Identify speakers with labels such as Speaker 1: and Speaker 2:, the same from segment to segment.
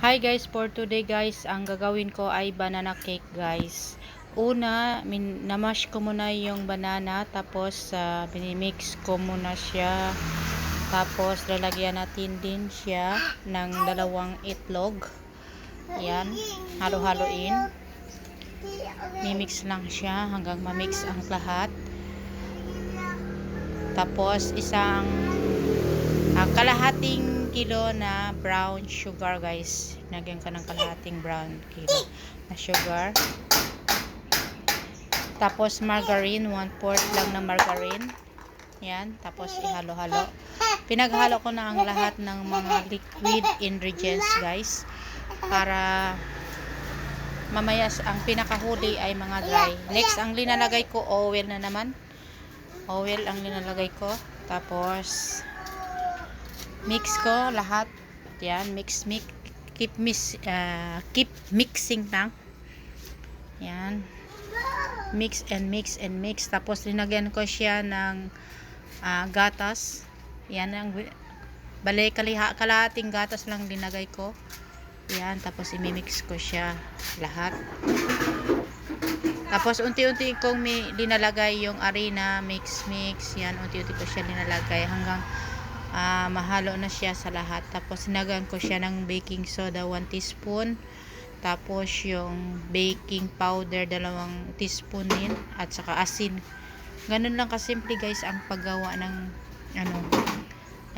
Speaker 1: Hi guys, for today guys, ang gagawin ko ay banana cake guys. Una, namash ko muna yung banana, tapos uh, binimix ko muna siya. Tapos lalagyan natin din siya ng dalawang itlog. Yan, halo-haloin. Mimix lang siya hanggang mamix ang lahat. Tapos isang ah, kalahating kilo na brown sugar guys. Nagyan ka ng kalahating brown kilo na sugar. Tapos margarine, 1 fourth lang ng margarine. Yan, tapos ihalo-halo. Pinaghalo ko na ang lahat ng mga liquid ingredients guys para mamaya ang pinakahuli ay mga dry. Next, ang linalagay ko oil na naman. Oil ang linalagay ko. Tapos mix ko lahat. Yan, mix mix keep mix uh, keep mixing lang. Yan. Mix and mix and mix. Tapos linagyan ko siya ng ah, gatas. Yan ang bale kaliha kalahating gatas lang dinagay ko. Yan, tapos imimix ko siya lahat. Tapos unti-unti kong may linalagay yung arena, mix mix, yan unti-unti ko siya linalagay hanggang ah, mahalo na siya sa lahat. Tapos sinagan ko siya ng baking soda 1 teaspoon. Tapos yung baking powder dalawang teaspoon din at saka asin. Ganun lang kasimple guys ang paggawa ng ano.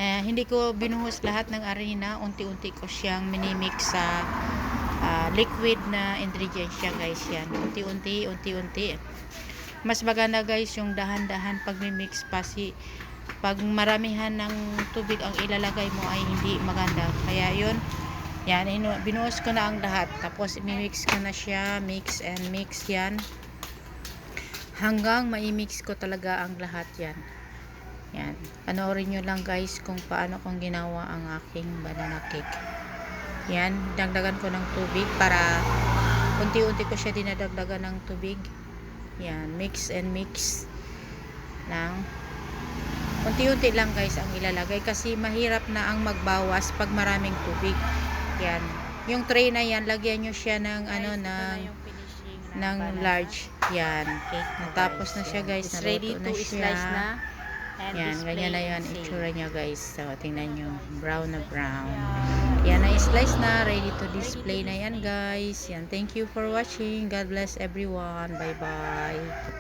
Speaker 1: Eh, hindi ko binuhos lahat ng arena, unti-unti ko siyang minimix sa ah, liquid na ingredients siya guys yan. Unti-unti, unti-unti. Mas maganda guys yung dahan-dahan pag mix pa si pag maramihan ng tubig ang ilalagay mo ay hindi maganda. Kaya yun, yan, inu- binuhos ko na ang lahat. Tapos, imimix ko na siya. Mix and mix yan. Hanggang maimix ko talaga ang lahat yan. Yan. Panoorin nyo lang guys kung paano kong ginawa ang aking banana cake. Yan. Dagdagan ko ng tubig para unti-unti ko siya dinadagdagan ng tubig. Yan. Mix and mix lang. Unti-unti lang guys ang ilalagay kasi mahirap na ang magbawas pag maraming tubig. Yan. Yung tray na yan, lagyan nyo siya ng ano ng ng large. Yan. Natapos na siya guys.
Speaker 2: It's ready to
Speaker 1: na siya.
Speaker 2: slice na. And
Speaker 1: Yan, ganyan na yan itsura niya guys. So, tingnan nyo. Brown na brown. Yan na slice na. Ready to display na yan guys. Yan. Thank you for watching. God bless everyone. Bye-bye.